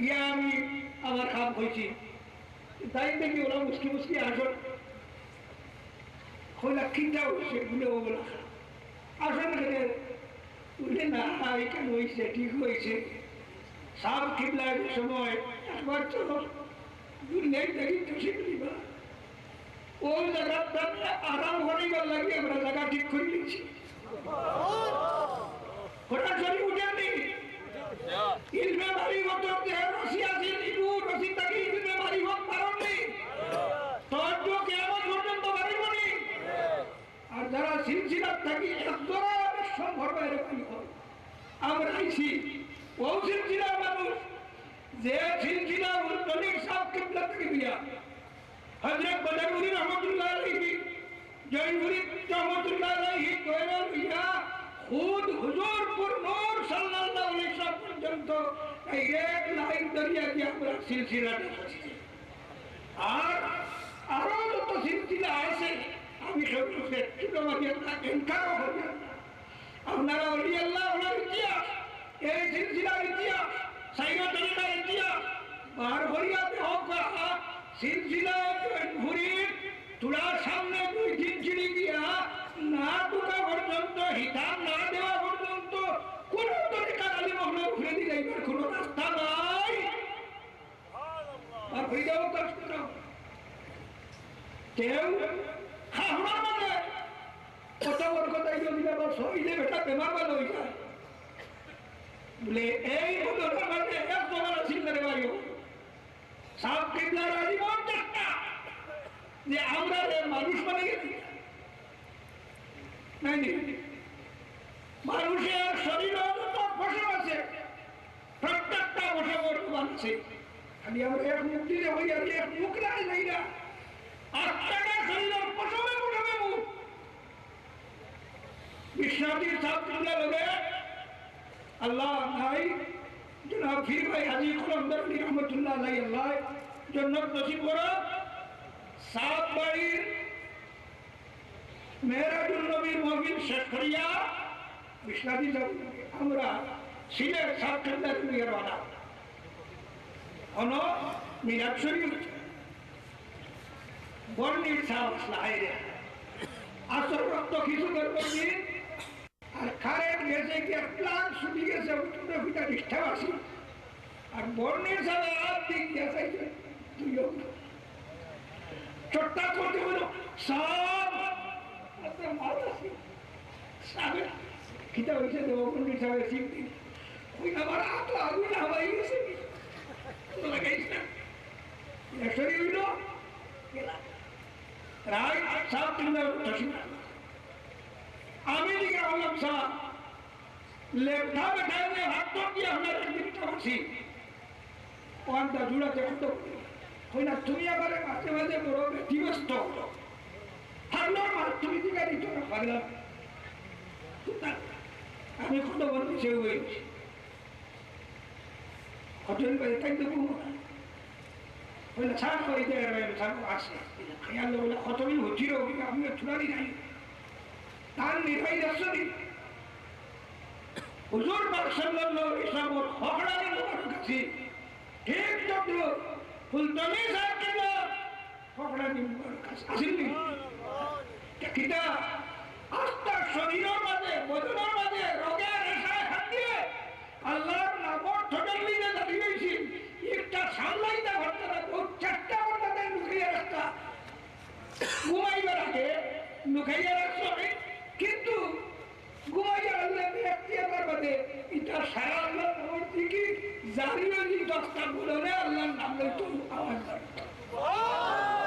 গিয়া আমি আমার খাপ হয়েছি তাই দেখি ওরা মুসকি মুসকি আসল হইলা খিটা হয়েছে গুলো ওগুলো খেলে তো আরাম করিবার লাগে, আমরা জায়গা ঠিক করে নিচ্ছি সরাসরি উঠেনি ইলমে বাড়ি মত দেহ রসি আছে ইলু রসি তাকে ইলমে বাড়ি হোক পারনি তর্জ কেমন পর্যন্ত আর যারা সিলসিলার থাকি একজোড়া সম্ভব বাইরে পাই আমরা আইছি, ও সিলসিলার মানুষ, যে সিলসিলা উল্টনির সাপ কিবলা থেকে দিয়া হজরত বদরুদ্দিন রহমতুল্লাহ আলাইহি জয়নুরি রহমতুল্লাহ আলাইহি দয়াল ইয়া খুদ হুজুরপুর নূর সাল্লাল্লাহু আলাইহি ওয়াসাল্লাম পর্যন্ত এই এক লাইন দরিয়া দিয়ে আমরা সিলসিলাটা করছি আর আরও যত সিলসিলা আছে, আমি সবচেয়ে ছোটো মাঝে এনকারও করি না। আপনারা অলি আল্লাহ, ওনার ইতিহাস এই সিলসিলার ইতিহাস সাইরা তরিকার ইতিহাস বার হরিয়াতে হোক করা সিলসিলা ঘুরির তুলার সামনে দুই তিন চিড়ি দিয়া না ঢুকা পর্যন্ত হিসাব না দেওয়া পর্যন্ত, কোন তরিকার আলী মহলে ঘুরে দিলে এবার কোনো রাস্তা নাই। আর হয়ে যাব কষ্ট। কেউ খাহড়ার মানে কত যদি আবার শহীদে বেটা বেমার ভালো হয়ে যায় বলে এই ঘটনা মানে এক জমানা চিন্তারে বাড়িও সাপ কিবলার আজীবন চেষ্টা যে আমরা মানুষ মানে শরীরে আর আটটাটা শরীরের ফসলে উঠাবে মুখ বিশ্বনাথীর ছাত্ররা লোকে আল্লাহ নাই, জনাব ফির ভাই হাজি খন্দর রহমতুল্লাহ আলাই আল্লাহ জন্নত নসিব করো। সাত বাড়ির মেহরাজুল নবীর মহিন শেষ করিয়া বিশ্বনাথী আমরা সিলেট সাত খন্দার নিয়ে রওনা অন মিরাজ শরীফ বর্ণির সাহস লাহাইরে আসর রক্ত কিছু করব দিন আর কারেন্ট গেছে গিয়ে প্লান ছুটি গেছে উঠে ফিটা নিষ্ঠা আসি আর বর্ণের সাথে আর দিক গেছে তুইও চট্টা করতে হলো সব আপনার মাল আছে। সাবে খিতা হয়েছে দেবপন্ডিত সাহেব দিন ওই আমার হাত আগুন হাওয়াই না। একশোরি হইল রায় সাত আমি সালা লেখা বেঠা যে হাত তো কি আমরা একদিনটা আছি ওখানটা জুড়াতে হতো ওই না তুমি আবার মাঝে মাঝে বড় ব্যতিব্যস্ত হারলাম আর তুমি দিকে দিত না পারলাম আমি কত বড় সে হয়েছি হোটেল বাড়ি তাই দেবো বলে ছাড় করে দেয় ছাড় আসে। খেয়াল কতদিন হচ্ছিল, আমি চুলারি নাই। তার নির্বাহী রাষ্ট্রপতি হুজুর পাক সাল্লাল্লাহু আলাইহি ওয়াসাল্লাম হকড়ানি মুবারক কাছে ঠিক তদ্র ফুলতনি সাহেব কেবলা হকড়ানি মুবারক কাছে আসেননি কিটা আস্থা শরীরের মাঝে বদনের মাঝে রোগে রেশায় হাত দিয়ে আল্লাহর নামর ঠোঁটের লিগে দাঁড়িয়ে রয়েছি। একটা সামলাইতে ঘটনা ঘুমাইবার আগে লুকাইয়া রাখছো হয়ে দশটা বলে আল্লাহর নাম আওয়াজ করে